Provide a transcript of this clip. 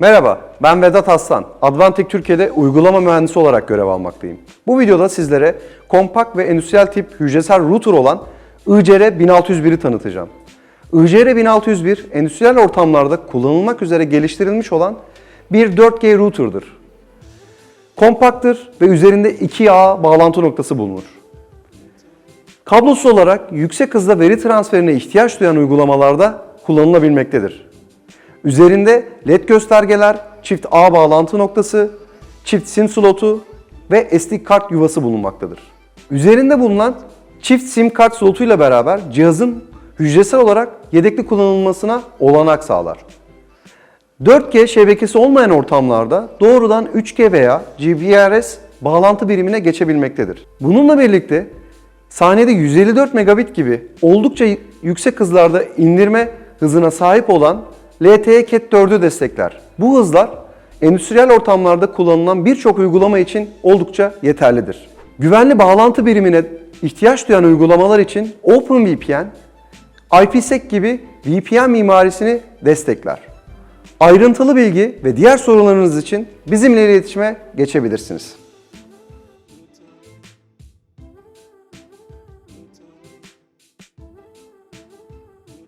Merhaba, ben Vedat Aslan. Advantek Türkiye'de uygulama mühendisi olarak görev almaktayım. Bu videoda sizlere kompakt ve endüstriyel tip hücresel router olan ICR 1601'i tanıtacağım. ICR 1601, endüstriyel ortamlarda kullanılmak üzere geliştirilmiş olan bir 4G router'dır. Kompakttır ve üzerinde 2 ağ bağlantı noktası bulunur. Kablosuz olarak yüksek hızda veri transferine ihtiyaç duyan uygulamalarda kullanılabilmektedir. Üzerinde LED göstergeler, çift ağ bağlantı noktası, çift sim slotu ve SD kart yuvası bulunmaktadır. Üzerinde bulunan çift sim kart slotuyla beraber cihazın hücresel olarak yedekli kullanılmasına olanak sağlar. 4G şebekesi olmayan ortamlarda doğrudan 3G veya GPRS bağlantı birimine geçebilmektedir. Bununla birlikte saniyede 154 megabit gibi oldukça yüksek hızlarda indirme hızına sahip olan LTE Cat 4'ü destekler. Bu hızlar endüstriyel ortamlarda kullanılan birçok uygulama için oldukça yeterlidir. Güvenli bağlantı birimine ihtiyaç duyan uygulamalar için OpenVPN, IPsec gibi VPN mimarisini destekler. Ayrıntılı bilgi ve diğer sorularınız için bizimle iletişime geçebilirsiniz.